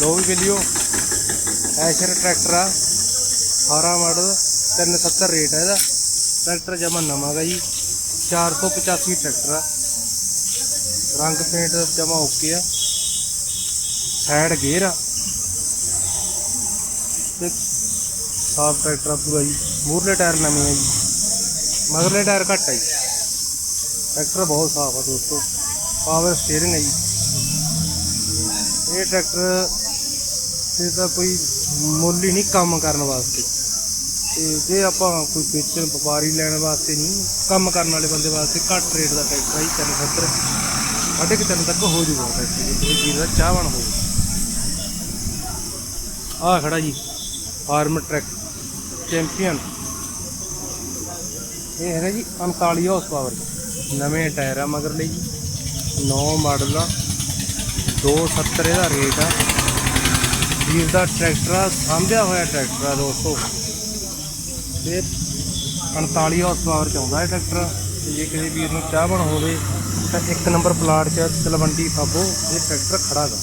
ਲੋ ਵੀ ਮਿਲਿਓ Eicher tractor ਆ 18 model 370 rate ਹੈ ਇਹਦਾ। ਟਰੈਕਟਰ ਜਮਾ ਨਵਾਂ ਗਾ ਜੀ 485 ਟਰੈਕਟਰ ਆ। ਰੰਗ ਪੇਂਟ ਜਮਾ ਓਕੇ ਆ। ਸਾਈਡ ਗੇਅਰ ਆ। ਤੇ ਸਾਫ਼ ਟਰੈਕਟਰ ਆ ਪੂਰਾ ਜੀ। ਮੂਰਲੇ ਟਾਇਰ ਨਵੇਂ ਆ ਜੀ। ਮਗਰਲੇ ਟਾਇਰ ਘੱਟ ਆ ਜੀ। ਟਰੈਕਟਰ ਬਹੁਤ ਸਾਫ਼ ਆ ਦੋਸਤੋ। ਪਾਵਰ ਸਟੀਅਰਿੰਗ ਹੈ ਜੀ। ਇਹ ਟਰੈਕਟਰ ਇਹਦਾ ਕੋਈ ਮੁੱਲ ਹੀ ਨਹੀਂ ਕੰਮ ਕਰਨ ਵਾਸਤੇ। ਤੇ ਜੇ ਆਪਾਂ ਕੋਈ ਵੇਚਣ, ਵਪਾਰੀ ਲੈਣ ਵਾਸਤੇ ਨਹੀਂ, ਕੰਮ ਕਰਨ ਵਾਲੇ ਬੰਦੇ ਵਾਸਤੇ ਘੱਟ ਰੇਟ ਦਾ ਟਰੈਕਟਰ ਹੈ 370 ਸਾਢੇ ਕੁ ਤਿੰਨ ਤੱਕ ਹੋ ਜੂਗਾ ਟਰੈਕਟਰ ਜੀ ਇਹ ਚੀਜ਼ ਦਾ ਚਾਹਵਣ ਹੋ ਆਹ ਖੜਾ ਜੀ, ਫਾਰਮ ਟਰੈਕ, ਚੈਂਪੀਅਨ। ਇਹ ਹੈਗਾ ਜੀ 39 ਹਾਰਸ ਪਾਵਰ ਨਵੇਂ ਟਾਇਰ ਆ ਮਗਰਲੇ ਜੀ 9 ਮਾਡਲ ਆ 270 ਇਹਦਾ ਰੇਟ ਆ। ਵੀਰ ਦਾ ਟਰੈਕਟਰ ਆ, ਸਾਂਭਿਆ ਹੋਇਆ ਟਰੈਕਟਰ ਆ ਦੋਸਤੋ। ਤੇ 45 ਹਾਰਸ ਪਾਵਰ ਚ ਆਉਂਦਾ ਹੈ ਟਰੈਕਟਰ ਤੇ ਜੇ ਕਿਸੇ ਵੀਰ ਨੂੰ ਚਾਹ ਬਣ ਹੋਵੇ, ਤਾਂ ਇੱਕ ਨੰਬਰ ਪਲਾਟ 'ਚ ਤਲਵੰਡੀ ਸਾਬੋ ਇਹ ਟਰੈਕਟਰ ਖੜਾ ਗਾ।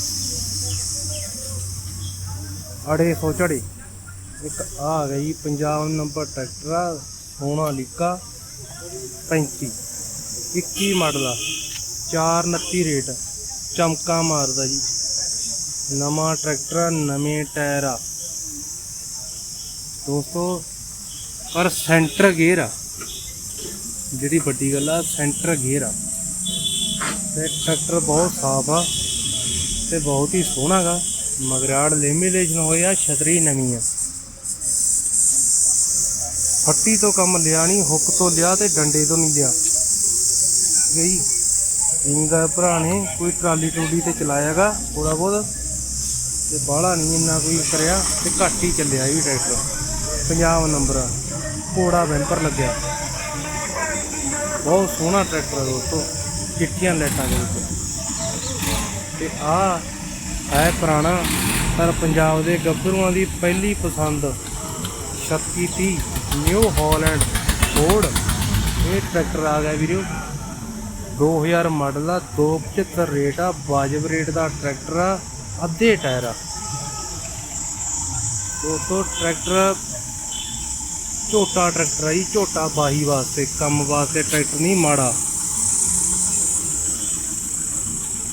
ਅੜੇ ਸੌ ਝੜੇ। ਇੱਕ ਆ ਆ ਗਿਆ ਜੀ ਪੰਜਾਬ ਨੰਬਰ ਟਰੈਕਟਰ ਆ ਸੋਨਾ ਸੋਨਾਲੀਕਾ 35 21 ਮਾਡਲ ਆ। 429 ਰੇਟ, ਚਮਕਾ ਮਾਰਦਾ ਜੀ। ਨਵਾਂ ਟਰੈਕਟਰ ਆ, ਨਵੇਂ ਟਾਇਰ ਆ। ਦੋਸਤੋ ਪਰ ਸੈਂਟਰ ਗੇਅਰ ਆ। ਜਿਹੜੀ ਵੱਡੀ ਗੱਲ ਆ ਸੈਂਟਰ ਗੇਅਰ ਆ। ਤੇ ਟਰੈਕਟਰ ਬਹੁਤ ਸਾਫ਼ ਆ ਤੇ ਬਹੁਤ ਹੀ ਸੋਹਣਾ ਗਾ। ਮਗਰਾੜ ਲੈਮੀਨੇਸ਼ਨ ਹੋਇਆ ਛਤਰੀ ਨਵੀਂ ਆ। ਫੱਟੀ ਤੋਂ ਕੰਮ ਲਿਆ ਨਹੀਂ ਹੁੱਕ ਤੋਂ ਲਿਆ ਤੇ ਡੰਡੇ ਤੋਂ ਨਹੀਂ ਲਿਆ। ਗਈ। ਇੰਗਾ ਭਰਾ ਨੇ ਕੋਈ ਟਰਾਲੀ ਟਰੂਲੀ ਤੇ ਚਲਾਇਆਗਾ ਥੋੜਾ ਬਹੁਤ। ਤੇ ਬਾਹਲਾ ਨਹੀਂ ਇੰਨਾ ਕੋਈ ਕਰਿਆ ਤੇ ਘੱਟ ਹੀ ਚੱਲਿਆ ਇਹ ਵੀ ਟਰੈਕਟਰ। ਪੰਜਾਬ ਨੰਬਰ ਆ। ਘੋੜਾ ਬੈਂਪਰ ਲੱਗਿਆ। ਬਹੁਤ ਸੋਹਣਾ ਟਰੈਕਟਰ ਆ ਦੋਸਤੋ। ਚਿੱਟੀਆਂ ਲਾਈਟਾਂ ਦੇ ਵਿੱਚ। ਤੇ ਆ ਹੈ ਪੁਰਾਣਾ, ਪਰ ਪੰਜਾਬ ਦੇ ਗੱਭਰੂਆਂ ਦੀ ਪਹਿਲੀ ਪਸੰਦ 3630 ਨਿਊ ਹਾਲੈਂਡ ਫੋਰਡ। ਇਹ ਟਰੈਕਟਰ ਆ ਗਿਆ ਵੀਰੋ। 2000 ਮਾਡਲ ਆ 275 ਰੇਟ ਆ, ਵਾਜਬ ਰੇਟ ਦਾ ਟਰੈਕਟਰ ਆ। ਅੱਧੇ ਟਾਇਰ ਆ। ਦੋਸਤੋ ਟਰੈਕਟਰ, ਝੋਟਾ ਟਰੈਕਟਰ ਆ ਜੀ, ਝੋਟਾ ਬਾਹੀ ਵਾਸਤੇ, ਕੰਮ ਵਾਸਤੇ ਟਰੈਕਟਰ ਨਹੀਂ, ਮਾੜਾ।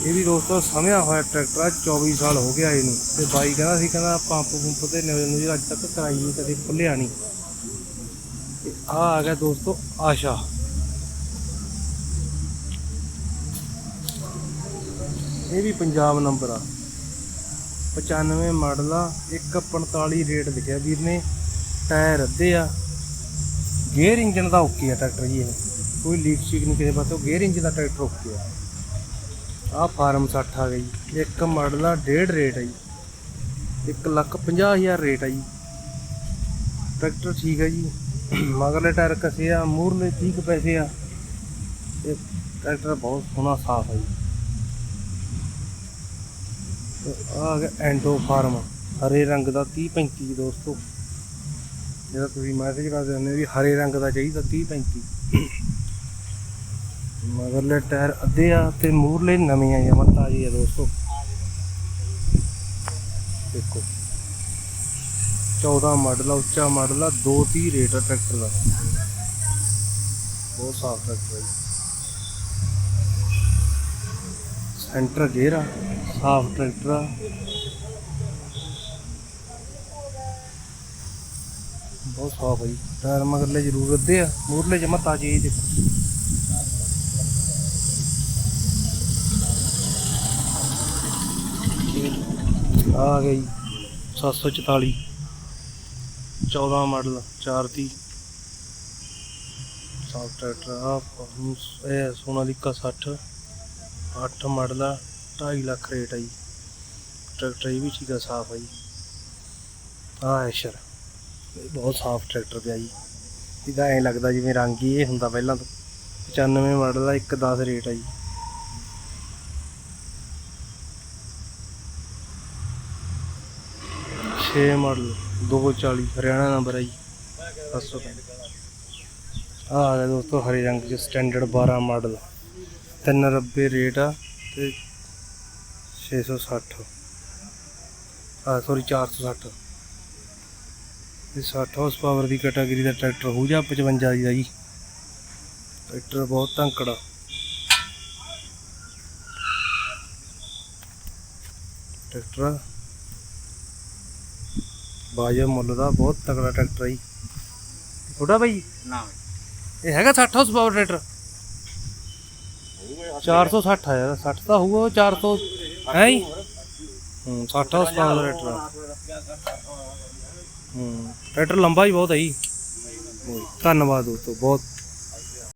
ਇਹ ਵੀ ਦੋਸਤੋ ਸਮਿਆ ਹੋਇਆ ਟਰੈਕਟਰ ਆ 24 ਸਾਲ ਹੋ ਗਿਆ ਇਹਨੂੰ। ਤੇ ਬਾਈ ਕਹਿੰਦਾ ਸੀ, ਕਹਿੰਦਾ ਪੰਪ ਪੰਪ ਤੇ ਨਿਊ ਨਿਊ ਅੱਜ ਤੱਕ ਕਰਾਈ ਨਹੀਂ, ਕਦੇ ਖੁੱਲਿਆ ਨਹੀਂ। ਤੇ ਆ ਆ ਗਿਆ ਦੋਸਤੋ ਆਸ਼ਾ। ਇਹ ਵੀ ਪੰਜਾਬ ਨੰਬਰ ਆ। 95 ਮਾਡਲ ਆ 145 ਰੇਟ ਲਿਖਿਆ ਵੀਰ ਨੇ, ਟਾਇਰ ਅੱਧੇ ਆ। ਗੇਅਰ ਇੰਜਨ ਦਾ ਓਕੇ ਆ ਟਰੈਕਟਰ ਜੀ ਇਹ। ਕੋਈ ਲੀਕ ਸ਼ੀਕ ਨਹੀਂ ਕਿਸੇ ਪਾਸੋਂ ਗੇਅਰ ਇੰਜਨ ਦਾ ਟਰੈਕਟਰ ਓਕੇ ਆ। ਆ ਫਾਰਮ 60 ਆ ਗਈ। ਇੱਕ ਮਾਡਲ ਆ, ਡੇਢ ਰੇਟ ਆ ਜੀ। 1 ਲੱਖ 50 ਹਜ਼ਾਰ ਰੇਟ ਆ ਜੀ। ਟਰੈਕਟਰ ਠੀਕ ਆ ਜੀ। ਮਗਰਲੇ ਟਾਇਰ ਕਸੇ ਆ ਮੂਰਲੇ ਠੀਕ ਪੈਸੇ ਆ। ਇਹ ਟਰੈਕਟਰ ਬਹੁਤ ਸੋਹਣਾ, ਸਾਫ਼ ਆ ਜੀ। ਆ ਗਿਆ ਐਂਡੋ ਫਾਰਮ, ਹਰੇ ਰੰਗ ਦਾ 30 35 ਦੋਸਤੋ। ਜਿਹੜਾ ਤੁਸੀਂ ਮੈਸੇਜ ਕਰਦੇ ਹੁੰਦੇ ਵੀ ਹਰੇ ਰੰਗ ਦਾ ਚਾਹੀਦਾ 30 35 ਮਗਰਲੇ ਟਾਇਰ ਅੱਧੇ ਆ ਤੇ ਮੂਰਲੇ ਨਵੇਂ ਆ, ਜਮਾ ਤਾਜ਼ੀ ਆ ਦੋਸਤੋ। ਦੇਖੋ। 14 ਮਾਡਲ ਆ, ਉੱਚਾ ਮਾਡਲ ਆ 230 ਰੇਟ ਆ ਟਰੈਕਟਰ ਦਾ। ਬਹੁਤ ਸਾਫ਼ ਟਰੈਕਟਰ ਹੈ ਜੀ। ਸੈਂਟਰ ਗੇਅਰ ਆ, ਸਾਫ਼ ਟਰੈਕਟਰ ਆ। ਬਹੁਤ ਸਾਫ਼ ਹੈ ਜੀ। ਟਾਇਰ ਮਗਰਲੇ ਜ਼ਰੂਰ ਅੱਧੇ ਆ ਮੂਰਲੇ ਜਮਾ ਤਾਜ਼ੇ ਹੀ ਦੇਖੋ। ਆ ਗਈ 744 14 ਮਾਡਲ 430 ਸਾਫ਼ ਟਰੈਕਟਰ ਆ ਇਹ ਸੋਨਾਲੀਕਾ 60 8 ਮਾਡਲ ਆ 2.5 ਲੱਖ ਰੇਟ ਆ ਜੀ। ਟਰੈਕਟਰ ਇਹ ਵੀ ਠੀਕ ਸਾਫ਼ ਆ ਜੀ। ਆ ਐਸ਼ਰ। ਇਹ ਬਹੁਤ ਸਾਫ਼ ਟਰੈਕਟਰ ਪਿਆ ਜੀ। ਇਹਦਾ ਐਂ ਲੱਗਦਾ ਜਿਵੇਂ ਰੰਗ ਹੀ ਇਹ ਹੁੰਦਾ ਪਹਿਲਾਂ ਤੋਂ। 95 ਮਾਡਲ ਆ 1.10 ਰੇਟ ਆ ਜੀ। ਛੇ ਮਾਡਲ 240 ਹਰਿਆਣਾ ਨੰਬਰ ਹੈ ਜੀ। 765 ਆ ਗਿਆ ਦੋਸਤੋ, ਹਰੇ ਰੰਗ ਚ ਸਟੈਂਡਰਡ 12 ਮਾਡਲ 390 ਰੇਟ ਆ ਤੇ 660 ਆ ਸੌਰੀ 460 ਇਹ 60 ਹਾਰਸ ਪਾਵਰ ਦੀ ਕੈਟਾਗਰੀ ਦਾ ਟਰੈਕਟਰ ਹੋ ਜਾ 55 ਦੀ ਦਾ ਜੀ? ਟਰੈਕਟਰ ਬਹੁਤ ਧੰਕੜਾ ਟਰੈਕਟਰ ਬਾਜਾ ਮੁੱਲ ਦਾ ਬਹੁਤ ਤਕੜਾ ਟਰੈਕਟਰ ਹੈ ਜੀ। ਛੋਟਾ ਭਾਈ ਨਾ। ਇਹ ਹੈਗਾ 60 ਹਾਰਸ ਪਾਵਰ ਟਰੈਕਟਰ 460 ਆ ਯਾਰ 60 ਤਾਂ ਹੋਊਗਾ ਉਹ 400 ਹੈ ਜੀ? ਹੂੰ 60 ਦਾ ਟਰੈਕਟਰ। ਆ। ਹੂੰ, ਟਰੈਕਟਰ ਲੰਬਾ ਹੀ ਬਹੁਤ ਹੈ ਜੀ। ਧੰਨਵਾਦ ਦੋਸਤੋ, ਬਹੁਤ